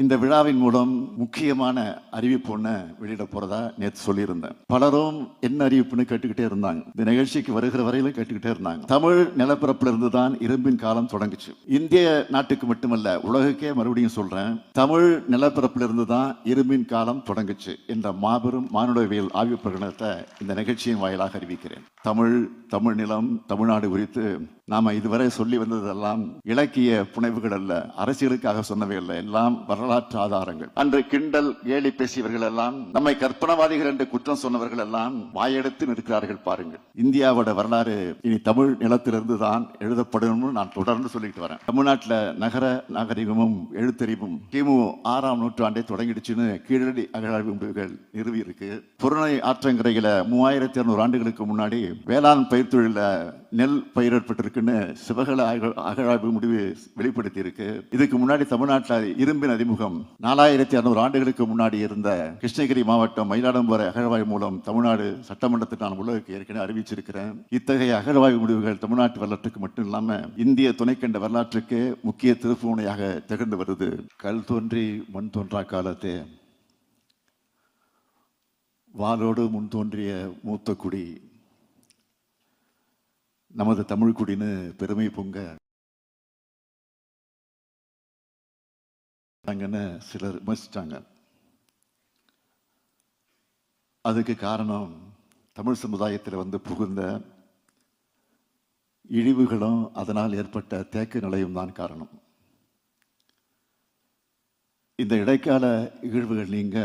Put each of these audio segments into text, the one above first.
இந்த விழாவின் மூலம் முக்கியமான அறிவிப்பு ஒன்று வெளியிட போறதா நேற்று சொல்லியிருந்தேன். பலரும் என்ன அறிவிப்புன்னு கேட்டுக்கிட்டே இருந்தாங்க. இந்த நிகழ்ச்சிக்கு வருகிற வரையிலும் கேட்டுக்கிட்டே இருந்தாங்க. தமிழ் நிலப்பரப்புல இருந்து தான் இரும்பின் காலம் தொடங்குச்சு. இந்திய நாட்டுக்கு மட்டுமல்ல உலகுக்கே மறுபடியும் சொல்றேன் தமிழ் நிலப்பரப்புல இருந்து தான் இரும்பின் காலம் தொடங்குச்சு என்ற மாபெரும் மானுடவியல் ஆய்வு பிரகடனத்தை இந்த நிகழ்ச்சியின் வாயிலாக அறிவிக்கிறேன். தமிழ் தமிழ் நிலம் தமிழ்நாடு குறித்து நாம இதுவரை சொல்லி வந்ததெல்லாம் இலக்கிய புனைவுகள் அல்ல அரசியலுக்காக சொன்னவை அல்ல. எல்லாம் வரலாற்று ஆதாரங்கள். அன்று கிண்டல் கேலி பேசியவர்கள் எல்லாம் நம்மை கற்பனவாதிகள் என்று குற்றம் சொன்னவர்கள் எல்லாம் வாயெடுத்து நிற்கிறார்கள் பாருங்கள். இந்தியாவோட வரலாறு இனி தமிழ் நிலத்திலிருந்து தான் எழுதப்படணும்னு நான் தொடர்ந்து சொல்லிட்டு வரேன். தமிழ்நாட்டில் நகர நாகரிகமும் எழுத்தறிவும் கிமு ஆறாம் நூற்றாண்டை தொடங்கிடுச்சுன்னு கீழடி அகழாய்வு முடிவுகள் நிறுவி இருக்கு. புறநை ஆற்றங்கரையில மூவாயிரத்தி இருநூறு ஆண்டுகளுக்கு முன்னாடி வேளாண் பயிர் தொழில நெல் பயிரிடப்பட்டிருக்குன்னு சிவகல அக- அகழாய்வு முடிவு வெளிப்படுத்தி இருக்கு இதுக்கு முன்னாடி தமிழ்நாட்டில் இரும்பின் அறிமுகம் அறிமுகம் நாலாயிரத்தி அறுநூறு ஆண்டுகளுக்கு முன்னாடி இருந்த கிருஷ்ணகிரி மாவட்டம் மயிலாடுதுறை அகழ்வாய் மூலம் தமிழ்நாடு சட்டமன்றத்துக்கு நான் உலகுக்கு ஏற்கனவே அறிவிச்சிருக்கிறேன். இத்தகைய அகழ்வாய்வு முடிவுகள் தமிழ்நாட்டு வரலாற்றுக்கு மட்டும் இல்லாமல் இந்திய துணைக்கண்ட வரலாற்றுக்கு முக்கிய திருப்புமுனையாக திகழ்ந்து வருது. கல் தோன்றி மண் தோன்றா காலத்தே. வாளோடு முன் தோன்றிய மூத்த குடி. நமது தமிழ்குடின்னு பெருமை பொங்க. அங்கன்னு சிலர் விமர்சித்தாங்க அதுக்கு காரணம் தமிழ் சமுதாயத்தில் வந்து புகுந்த இழிவுகளும் அதனால் ஏற்பட்ட தேக்க நிலையும் தான் காரணம். இந்த இடைக்கால இழிவுகள் நீங்க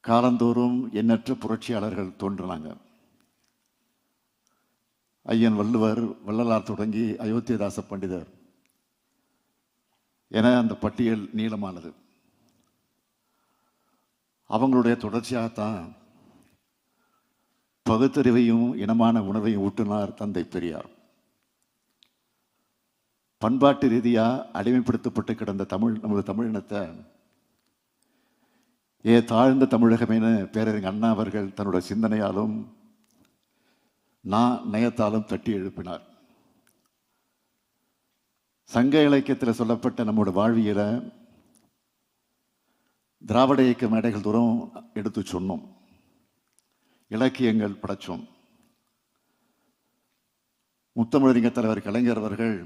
காலந்தோறும் எண்ணற்ற புரட்சியாளர்கள் தோன்றினாங்க. ஐயன் வள்ளுவர் வள்ளலார் தொடங்கி அயோத்தியதாச பண்டிதர் என அந்த பட்டியல் நீளமானது. அவங்களுடைய தொடர்ச்சியாகத்தான் பகுத்தறிவையும் இனமான உணர்வையும் ஊட்டினார் தந்தை பெரியார். பண்பாட்டு ரீதியாக அடிமைப்படுத்தப்பட்டு கிடந்த தமிழ் நமது தமிழ் இனத்தை ஏ தாழ்ந்த தமிழகமேனு பேரறிஞர் அண்ணா அவர்கள் தன்னுடைய சிந்தனையாலும் நான் நயத்தாலும் தட்டி எழுப்பினார். சங்க இலக்கியத்தில் சொல்லப்பட்ட நம்மோட வாழ்வியலை திராவிட இயக்க மேடைகள் தூரம் எடுத்து சொன்னோம். இலக்கியங்கள் படைச்சோம். முத்தமிழறிஞர் தலைவர் கலைஞர் அவர்கள்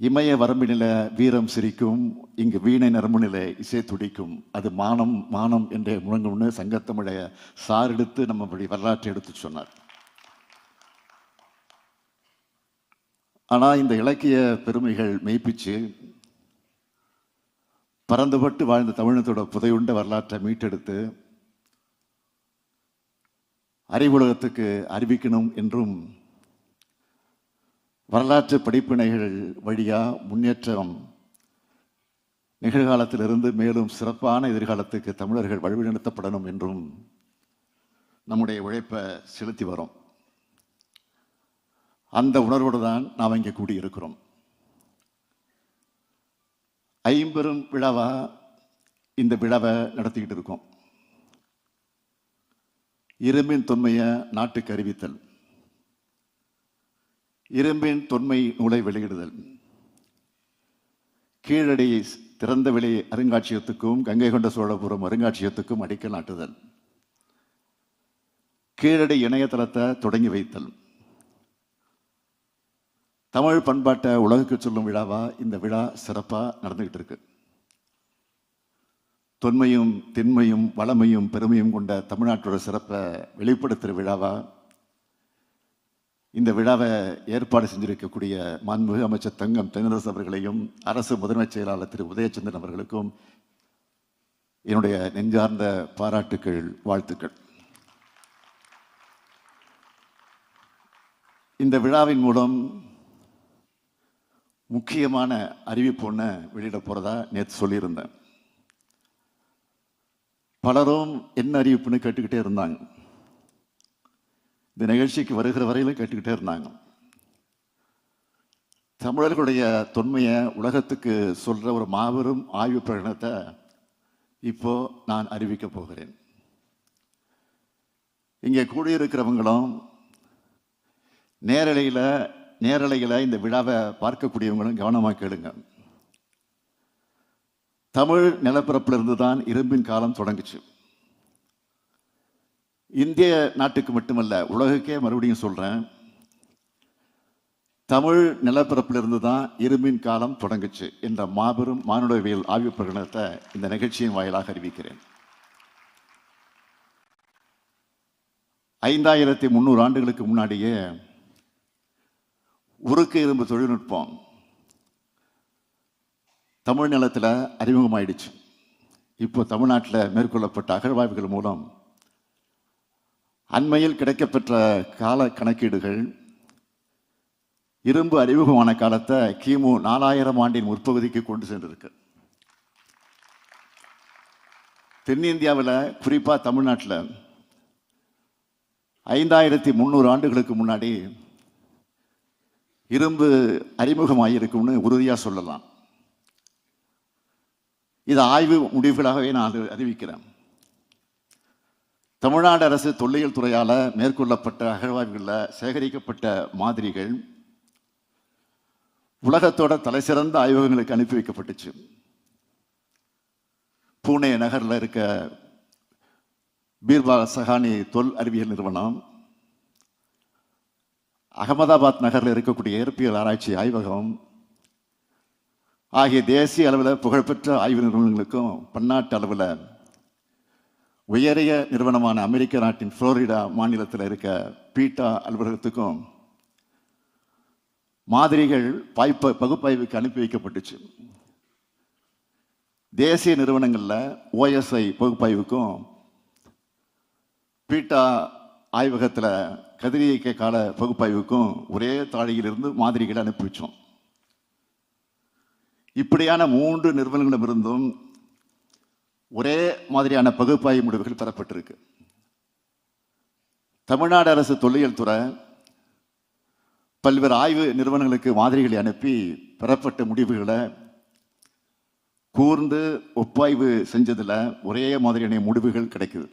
இமய வரம்பினில வீரம் சிரிக்கும் இங்கு வீணை நரம்புநிலை இசை துடிக்கும் அது மானம் மானம் என்றே முழங்கும்னு சங்கத்தமிழைய சாரெடுத்து நம்ம இப்படி வரலாற்றை எடுத்து சொன்னார். ஆனால் இந்த இலக்கிய பெருமைகள் மெய்ப்பிச்சு பறந்துபட்டு வாழ்ந்த தமிழகத்தோட புதையுண்ட வரலாற்றை மீட்டெடுத்து அறிவுலகத்துக்கு அறிவிக்கணும் என்றும் வரலாற்று படிப்பினைகள் வழியாக முன்னேற்றம் நிகழ்காலத்திலிருந்து மேலும் சிறப்பான எதிர்காலத்துக்கு தமிழர்கள் வழிநடத்தப்படணும் என்றும் நம்முடைய உழைப்பை செலுத்தி வரோம். அந்த உணர்வோடு தான் நாம் இங்கே கூடியிருக்கிறோம். ஐம்பெரும் விழாவா இந்த விழாவை நடத்திக்கிட்டு இருக்கோம். இரும்பின் தொன்மையை நாட்டுக்கு அறிவித்தல். இரும்பின் தொன்மை நூலை வெளியிடுதல். கீழடியை திறந்த வெளி அருங்காட்சியகத்துக்கும் கங்கை கொண்ட சோழபுரம் அருங்காட்சியகத்துக்கும் அடிக்கல் நாட்டுதல். கீழடி இணையதளத்தை தொடங்கி வைத்தல். தமிழ் பண்பாட்டை உலகுக்கு சொல்லும் விழாவா? இந்த விழா சிறப்பாக நடந்துகிட்டு இருக்கு. தொன்மையும் திண்மையும் வளமையும் பெருமையும் கொண்ட தமிழ்நாட்டோட சிறப்பை வெளிப்படுத்துகிற விழாவா? இந்த விழாவை ஏற்பாடு செஞ்சிருக்கக்கூடிய மாண்புமிகு அமைச்சர் தங்கம் தென்னரசு அவர்களையும் அரசு முதன்மைச் செயலாளர் திரு உதயச்சந்திரன் அவர்களுக்கும் என்னுடைய நெஞ்சார்ந்த பாராட்டுக்கள் வாழ்த்துக்கள். இந்த விழாவின் மூலம் முக்கியமான அறிவிப்பு ஒன்று வெளியிட போகிறதா நேற்று சொல்லியிருந்தேன். பலரும் என்ன அறிவிப்புன்னு கேட்டுக்கிட்டே இருந்தாங்க. இந்த நிகழ்ச்சிக்கு வருகிற வரையிலும் கேட்டுக்கிட்டே இருந்தாங்க. தமிழர்களுடைய தொன்மையை உலகத்துக்கு சொல்கிற ஒரு மாபெரும் ஆய்வு பிரகடனத்தை இப்போ நான் அறிவிக்க போகிறேன். இங்கே கூடியிருக்கிறவங்களும் நேரலையில் நேரலைகளை இந்த விழாவை பார்க்கக்கூடியவங்களும் கவனமாக கேளுங்க. தமிழ் நிலப்பரப்பிலிருந்து தான் இரும்பின் காலம் தொடங்குச்சு. இந்திய நாட்டுக்கு மட்டுமல்ல உலகுக்கே மறுபடியும் சொல்கிறேன் தமிழ் நிலப்பரப்பிலிருந்து தான் இரும்பின் காலம் தொடங்குச்சு என்ற மாபெரும் மானுடவியல் ஆய்வு பிரகடனத்தை இந்த நிகழ்ச்சியின் வாயிலாக அறிவிக்கிறேன். ஐந்தாயிரத்தி முந்நூறு ஆண்டுகளுக்கு முன்னாடியே உருக்கு இரும்பு தொழில்நுட்பம் தமிழ் நிலத்தில் அறிமுகமாயிடுச்சு. இப்போ தமிழ்நாட்டில் மேற்கொள்ளப்பட்ட அகழ்வாய்வுகள் மூலம் அண்மையில் கிடைக்கப்பெற்ற கால கணக்கீடுகள் இரும்பு அறிமுகமான காலத்தை கிமு நாலாயிரம் ஆண்டின் முற்பகுதிக்கு கொண்டு சென்றிருக்கு. தென்னிந்தியாவில் குறிப்பாக தமிழ்நாட்டில் ஐந்தாயிரத்தி முந்நூறு ஆண்டுகளுக்கு முன்னாடி இரும்பு அறிமுகமாயிருக்கும்னு உறுதியாக சொல்லலாம். இது ஆய்வு முடிவுகளாகவே நான் அறிவிக்கிறேன். தமிழ்நாடு அரசு தொல்லியல் துறையால் மேற்கொள்ளப்பட்ட அகழ்வாய்வுகளில் சேகரிக்கப்பட்ட மாதிரிகள் உலகத்தோட தலைசிறந்த ஆய்வகங்களுக்கு அனுப்பி வைக்கப்பட்டுச்சு. பூனே நகரில் இருக்க பீர்பா சஹானி தொல் அறிவியல் நிறுவனம் அகமதாபாத் நகரில் இருக்கக்கூடிய இயற்பியல் ஆராய்ச்சி ஆய்வகம் ஆகிய தேசிய அளவில் புகழ்பெற்ற ஆய்வு நிறுவனங்களுக்கும் பன்னாட்டு அளவில் உயரிய நிறுவனமான அமெரிக்க நாட்டின் ஃப்ளோரிடா மாநிலத்தில் இருக்க பீட்டா அலுவலகத்துக்கும் மாதிரிகள் பாய்ப்ப பகுப்பாய்வுக்கு அனுப்பி வைக்கப்பட்டுச்சு. தேசிய நிறுவனங்களில் ஓஎஸ்ஐ பகுப்பாய்வுக்கும் பீட்டா ஆய்வகத்தில் கதிரியக்க கால பகுப்பாய்வுக்கும் ஒரே தாழியிலிருந்து மாதிரிகளை அனுப்பி வச்சோம். இப்படியான மூன்று நிறுவனங்களிடமிருந்தும் ஒரே மாதிரியான பகுப்பாய்வு முடிவுகள் பெறப்பட்டிருக்கு. தமிழ்நாடு அரசு தொல்லியல் துறை பல்வேறு ஆய்வு நிறுவனங்களுக்கு மாதிரிகளை அனுப்பி பெறப்பட்ட முடிவுகளை கூர்ந்து ஒப்பாய்வு செஞ்சதில் ஒரே மாதிரியான முடிவுகள் கிடைக்குது.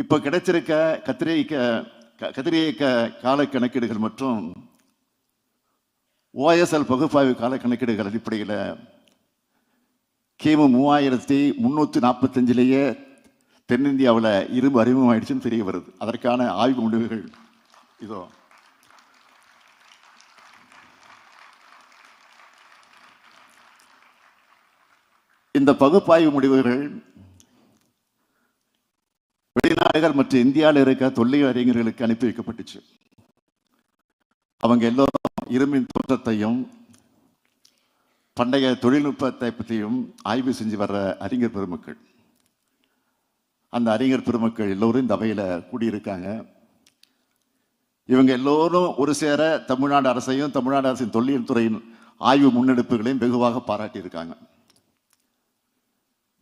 இப்போ கிடைச்சிருக்க கத்திரிக்க க- கால கணக்கீடுகள் மற்றும் ஓஎஸ்எல் பகுப்பாய்வு கால கணக்கீடுகள் அடிப்படையில் கிமு மூவாயிரத்தி முந்நூற்றி நாற்பத்தஞ்சிலேயே தென்னிந்தியாவில் இரும்பு அறிமுகமாயிடுச்சுன்னு தெரிய வருது. அதற்கான ஆய்வு முடிவுகள் இதோ. இந்த பகுப்பாய்வு முடிவுகள் வெளிநாடுகள் மற்றும் இந்தியாவில் இருக்க தொல்லியல் அறிஞர்களுக்கு அனுப்பி வைக்கப்பட்டுச்சு. அவங்க எல்லோரும் இரும்பின் தோற்றத்தையும் பண்டைய தொழில்நுட்பத்தை பற்றியும் ஆய்வு செஞ்சு வர்ற அறிஞர் பெருமக்கள். அந்த அறிஞர் பெருமக்கள் எல்லோரும் இந்த அவையில் கூடியிருக்காங்க. இவங்க எல்லோரும் ஒரு சேர தமிழ்நாடு அரசையும் தமிழ்நாடு அரசின் தொல்லியல் துறையின் ஆய்வு முன்னெடுப்புகளையும் வெகுவாக பாராட்டியிருக்காங்க.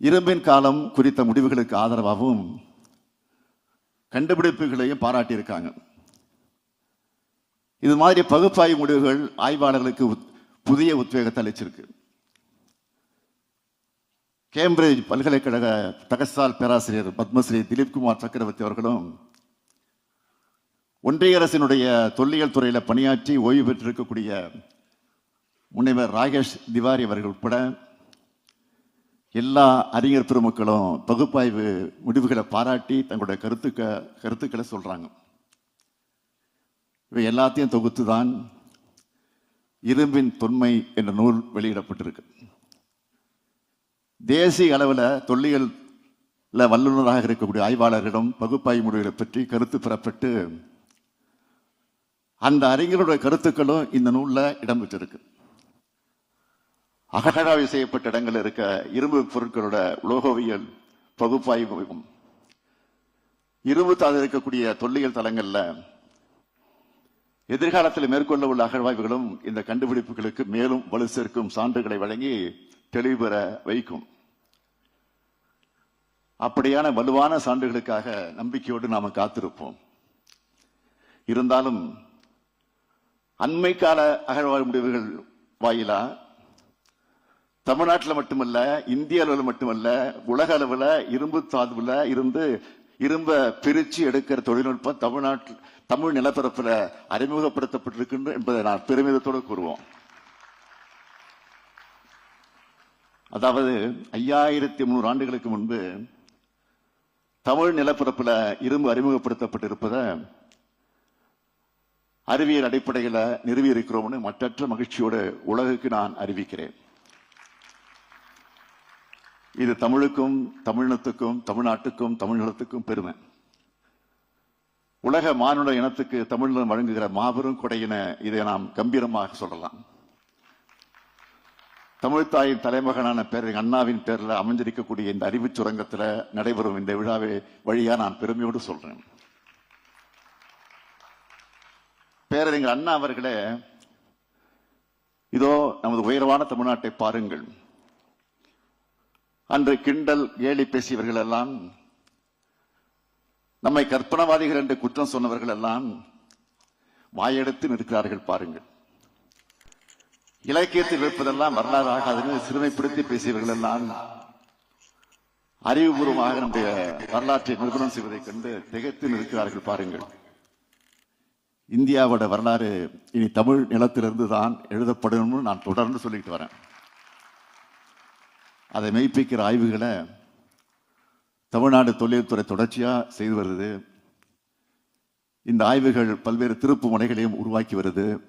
இரும்பின் காலம் குறித்த முடிவுகளுக்கு ஆதரவாகவும் கண்டுபிடிப்புகளையும் பாராட்டியிருக்காங்க. இது மாதிரி பகுப்பாய்வு முடிவுகள் ஆய்வாளர்களுக்கு உத்- புதிய உத்வேகத்தை அளிச்சிருக்கு. கேம்பிரிட்ஜ் பல்கலைக்கழக தகசால் பேராசிரியர் பத்மஸ்ரீ திலீப்குமார் சக்கரவர்த்தி அவர்களும் ஒன்றிய அரசினுடைய தொல்லியல் துறையில் பணியாற்றி ஓய்வு பெற்றிருக்கக்கூடிய முனைவர் ராகேஷ் திவாரி அவர்கள் உட்பட எல்லா அறிஞர் பெருமக்களும் பகுப்பாய்வு முடிவுகளை பாராட்டி தங்களுடைய கருத்துக்க கருத்துக்களை சொல்கிறாங்க இவை எல்லாத்தையும் தொகுத்து தான் இரும்பின் தொன்மை என்ற நூல் வெளியிடப்பட்டிருக்கு. தேசிய அளவில் தொல்லியலில் வல்லுநராக இருக்கக்கூடிய ஆய்வாளர்களிடம் பகுப்பாய்வு முடிவுகளை பற்றி கருத்து பெறப்பட்டு அந்த அறிஞருடைய கருத்துக்களும் இந்த நூலில் இடம்பெற்றிருக்கு. அகழாய்வு செய்யப்பட்ட இடங்கள் இருக்க இரும்பு பொருட்களோட உலோகவியல் பகுப்பாய்வும். இரும்பு தாது இருக்கக்கூடிய தொல்லியல் தலங்கள்ல எதிர்காலத்தில் மேற்கொள்ள உள்ள அகழ்வாய்வுகளும் இந்த கண்டுபிடிப்புகளுக்கு மேலும் வலு சேர்க்கும் சான்றுகளை வழங்கி தெளிவு பெற வைக்கும். அப்படியான வலுவான சான்றுகளுக்காக நம்பிக்கையோடு நாம காத்திருப்போம். இருந்தாலும் அண்மை கால அகழ்வாய்வு முடிவுகள் வாயிலா தமிழ்நாட்டில் மட்டுமல்ல இந்திய அளவில் மட்டுமல்ல உலக அளவில் இரும்பு தாதுவில் இருந்து இரும்ப பிரிச்சு எடுக்கிற தொழில்நுட்பம் தமிழ்நாட்டில் தமிழ் நிலப்பரப்புல அறிமுகப்படுத்தப்பட்டிருக்கின்ற என்பதை நான் பெருமிதத்தோடு கூறுவோம். அதாவது ஐயாயிரத்தி முந்நூறு ஆண்டுகளுக்கு முன்பு தமிழ் நிலப்பரப்புல இரும்பு அறிமுகப்படுத்தப்பட்டிருப்பதை அறிவியல் அடிப்படையில் நிறுவியிருக்கிறோம்னு மற்றற்ற மகிழ்ச்சியோடு உலகுக்கு நான் அறிவிக்கிறேன். இது தமிழுக்கும் தமிழினத்துக்கும் தமிழ்நாட்டுக்கும் தமிழ்நிலத்துக்கும் பெருமை. உலக மானுட இனத்துக்கு தமிழ்நிலம் வழங்குகிற மாபெரும் கொடையின இதை நாம் கம்பீரமாக சொல்லலாம். தமிழ்த்தாயின் தலைமகனான பேர் அண்ணாவின் பேர்ல அமைஞ்சிருக்கக்கூடிய இந்த அறிவு சுரங்கத்துல நடைபெறும் இந்த விழாவை வழியா நான் பெருமையோடு சொல்றேன். பேரறிஞர் அண்ணா அவர்களே இதோ நமது உயர்வான தமிழ்நாட்டை பாருங்கள். அன்று கிண்டல் கேலி பேசியவர்கள் எல்லாம் நம்மை கற்பனவாதிகள் என்று குற்றம் சொன்னவர்கள் எல்லாம் வாயெடுத்து நிற்கிறார்கள் பாருங்கள். இலக்கியத்தில் இருப்பதெல்லாம் வரலாறு ஆகாதுன்னு சிறுமைப்படுத்தி பேசியவர்கள் எல்லாம் அறிவுபூர்வமாக நம்முடைய வரலாற்றை நிறுவனம் செய்வதைக் கண்டு திகைத்து நிற்கிறார்கள் பாருங்கள். இந்தியாவோட வரலாறு இனி தமிழ் நிலத்திலிருந்து தான் எழுதப்படணும்னு நான் தொடர்ந்து சொல்லிட்டு வரேன். அதை மெய்ப்பிக்கிற ஆய்வுகளை தமிழ்நாடு தொழில்துறை தொடர்ச்சியாக செய்து வருது. இந்த ஆய்வுகள் பல்வேறு திருப்பு முனைகளையும் உருவாக்கி வருது.